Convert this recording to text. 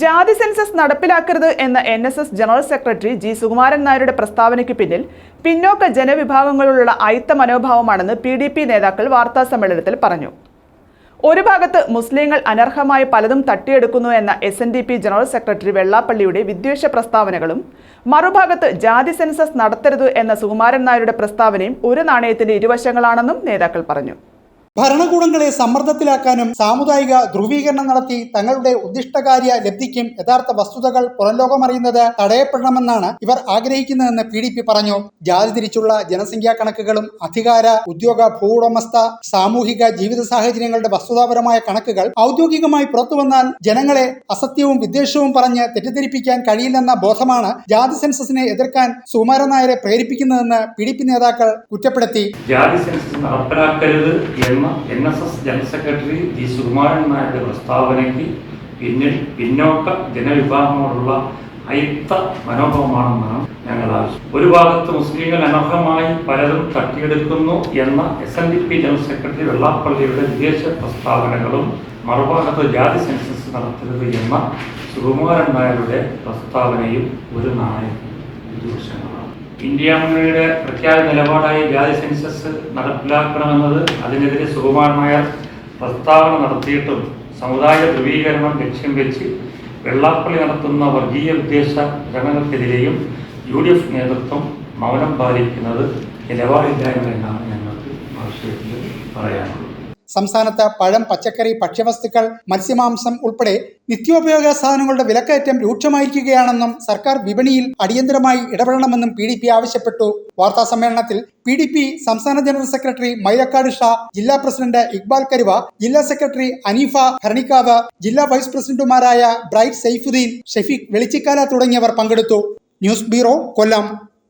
ജാതി സെൻസസ് നടപ്പിലാക്കരുത് എന്ന N S S general secretary G Sukumaran നായരുടെ പ്രസ്താവനയ്ക്ക് പിന്നിൽ പിന്നോക്ക ജനവിഭാഗങ്ങളിലുള്ള അയിത്ത മനോഭാവമാണെന്ന് പി ഡി പി നേതാക്കൾ വാർത്താസമ്മേളനത്തിൽ പറഞ്ഞു. ഒരു ഭാഗത്ത് മുസ്ലിങ്ങൾ അനർഹമായി പലതും തട്ടിയെടുക്കുന്നു എന്ന S N D P general secretary വെള്ളാപ്പള്ളിയുടെ വിദ്വേഷ പ്രസ്താവനകളും മറുഭാഗത്ത് ജാതി സെൻസസ് നടത്തരുത് എന്ന സുകുമാരൻ നായരുടെ പ്രസ്താവനയും ഒരു നാണയത്തിന്റെ ഇരുവശങ്ങളാണെന്നും നേതാക്കൾ പറഞ്ഞു. ഭരണകൂടങ്ങളെ സമ്മർദ്ദത്തിലാക്കാനും സാമുദായിക ധ്രുവീകരണം നടത്തി തങ്ങളുടെ ഉദ്ദിഷ്ടകാര്യ ലബ്ധിക്കും യഥാർത്ഥ വസ്തുതകൾ പുറംലോകമറിയുന്നത് തടയപ്പെടണമെന്നാണ് ഇവർ ആഗ്രഹിക്കുന്നതെന്ന് പി ഡി പി പറഞ്ഞു. ജാതി തിരിച്ചുള്ള ജനസംഖ്യാ കണക്കുകളും അധികാര ഉദ്യോഗ ഭൂവുടമസ്ഥ സാമൂഹിക ജീവിത സാഹചര്യങ്ങളുടെ വസ്തുതാപരമായ കണക്കുകൾ ഔദ്യോഗികമായി പുറത്തു വന്നാൽ ജനങ്ങളെ അസത്യവും വിദ്വേഷവും പറഞ്ഞ് തെറ്റിദ്ധരിപ്പിക്കാൻ കഴിയില്ലെന്ന ബോധമാണ് ജാതി സെൻസസിനെ എതിർക്കാൻ സുകുമാരൻ നായരെ പ്രേരിപ്പിക്കുന്നതെന്ന് പി ഡി പി നേതാക്കൾ കുറ്റപ്പെടുത്തി. ജാതി census N S S general secretary G Sukumaran നായരുടെ പ്രസ്താവനയ്ക്ക് പിന്നിൽ പിന്നോക്ക ജനവിഭാഗങ്ങളോടുള്ള അയിത്ത മനോഭാവമാണെന്നാണ് ഞങ്ങൾ ആവശ്യം ഒരു ഭാഗത്ത് മുസ്ലിങ്ങൾ അനർഹമായി പലരും തട്ടിയെടുക്കുന്നു എന്ന S N D P general secretary വെള്ളാപ്പള്ളിയുടെ വിദേശ പ്രസ്താവനകളും മറുഭാഗത്ത് ജാതി സെൻസസ് നടത്തരുത് എന്ന സുകുമാരൻ നായരുടെ പ്രസ്താവനയും ഒരു നാണയം. ഇരുവശങ്ങളാണ് ഇന്ത്യ മുന്നണിയുടെ പ്രഖ്യാപിത നിലപാടായി ജാതി സെൻസസ് നടപ്പിലാക്കണമെന്നത് അതിനെതിരെ സുകുമാരൻ നായർ പ്രസ്താവന നടത്തിയിട്ടും സമുദായ ധ്രുവീകരണം ലക്ഷ്യം വെച്ച് വെള്ളാപ്പള്ളി നടത്തുന്ന വർഗീയ വിദ്വേഷ പ്രകടനത്തിനെതിരെയും യു ഡി എഫ് നേതൃത്വം മൗനം പാലിക്കുന്നത് നിലപാടില്ലായ്മ എന്നാണ് ഞങ്ങൾക്ക് ആവശ്യത്തിൽ പറയാനുള്ളത്. സംസ്ഥാനത്ത് പഴം പച്ചക്കറി ഭക്ഷ്യവസ്തുക്കൾ മത്സ്യമാംസം ഉൾപ്പെടെ നിത്യോപയോഗ സാധനങ്ങളുടെ വിലക്കയറ്റം രൂക്ഷമായിരിക്കുകയാണെന്നും സർക്കാർ വിപണിയിൽ അടിയന്തരമായി ഇടപെടണമെന്നും പി ഡി പി ആവശ്യപ്പെട്ടു. വാർത്താ സമ്മേളനത്തിൽ പി ഡി പി സംസ്ഥാന ജനറൽ സെക്രട്ടറി മൈലക്കാട് ഷാ ജില്ലാ പ്രസിഡന്റ് ഇക്ബാൽ കരുവ ജില്ലാ സെക്രട്ടറി അനീഫ ഭരണിക്കാവ് ജില്ലാ വൈസ് പ്രസിഡന്റുമാരായ ബ്രൈറ്റ് സൈഫുദ്ദീൻ ഷെഫീഖ് വെളിച്ചിക്കാല തുടങ്ങിയവർ പങ്കെടുത്തു. News bureau Kollam.